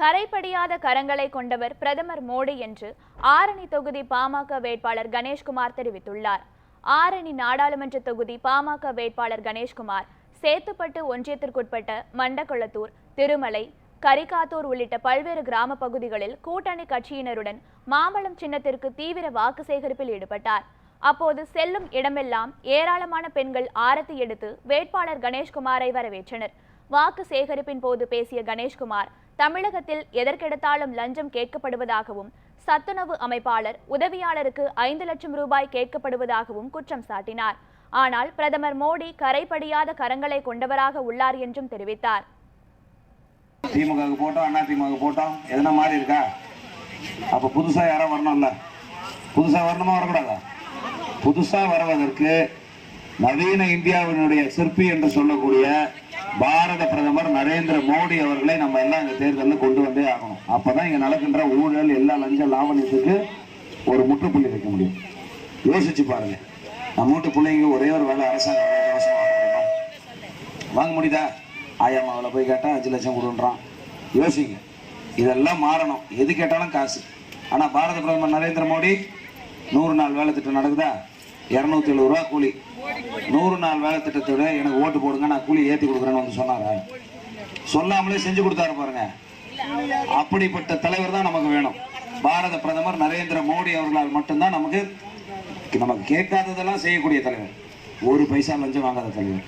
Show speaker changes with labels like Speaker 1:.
Speaker 1: கரைபடியாத கரங்களை கொண்டவர் பிரதமர் மோடி என்று ஆரணி தொகுதி பாமக வேட்பாளர் கணேஷ்குமார் தெரிவித்துள்ளார். ஆரணி நாடாளுமன்ற தொகுதி பாமக வேட்பாளர் கணேஷ்குமார் சேத்துப்பட்டு ஒன்றியத்திற்குட்பட்ட மண்டக்குளத்தூர் திருமலை கரிகாத்தூர் உள்ளிட்ட பல்வேறு கிராம பகுதிகளில் கூட்டணி கட்சியினருடன் மாம்பழம் சின்னத்திற்கு தீவிர வாக்கு சேகரிப்பில் ஈடுபட்டார். அப்போது செல்லும் இடமெல்லாம் ஏராளமான பெண்கள் ஆரத்தி எடுத்து வேட்பாளர் கணேஷ்குமாரை வரவேற்றனர். வாக்கு சேகரிப்பின் போது பேசிய கணேஷ்குமார் தமிழகத்தில் எதற்கெடுத்தாலும் லஞ்சம் கேட்கப்படுவதாகவும் சத்துணவு அமைப்பாளர் உதவியாளருக்கு ஐந்து லட்சம் ரூபாய் கேட்கப்படுவதாகவும் குற்றம் சாட்டினார். ஆனால் பிரதமர் மோடி கரைபடியாத கரங்களை கொண்டவராக உள்ளார் என்றும் தெரிவித்தார்.
Speaker 2: திமுக போட்டோம் அண்ணா திமுக போட்டோம். எதனா மாறி இருக்கா? அப்ப புதுசா யாரோ வரணும்ல. புதுசா வரணுமா வரக்கூடாதா? புதுசா வருவதற்கு நவீன இந்தியாவினுடைய சிற்பி என்று சொல்லக்கூடிய பாரத பிரதமர் நரேந்திர மோடி அவர்களை நம்ம எல்லாம் இந்த தேர்தலில் கொண்டு வந்தே ஆகணும். அப்பதான் இங்க நடக்கின்ற ஊழல் எல்லா லஞ்ச லாவணியத்துக்கு ஒரு முற்றுப்புள்ளி வைக்க முடியும். யோசிச்சு பாருங்க. நம்ம வீட்டு பிள்ளைங்க ஒரே ஒரு வேலை அரசாங்க வாங்க முடியுமா வாங்க முடியுதா? ஆயாமாவில் போய் கேட்டால் அஞ்சு லட்சம் கொடுன்றான். யோசிங்க. இதெல்லாம் மாறணும். எது கேட்டாலும் காசு. ஆனால் பாரத பிரதமர் நரேந்திர மோடி நூறு நாள் வேலை திட்டம் நடக்குதா? இரநூத்தி எழுபது ரூபா கூலி. நூறு நாள் வேலை திட்டத்தோட எனக்கு ஓட்டு போடுங்க நான் கூலி ஏற்றி கொடுக்குறேன்னு வந்து சொன்னாரா? சொல்லாமலே செஞ்சு கொடுத்தாரு பாருங்க. அப்படிப்பட்ட தலைவர் தான் நமக்கு வேணும். பாரத பிரதமர் நரேந்திர மோடி அவர்களால் மட்டும்தான் நமக்கு நமக்கு கேட்காததெல்லாம் செய்யக்கூடிய தலைவர். ஒரு பைசா லஞ்சம் வாங்காத தலைவர்.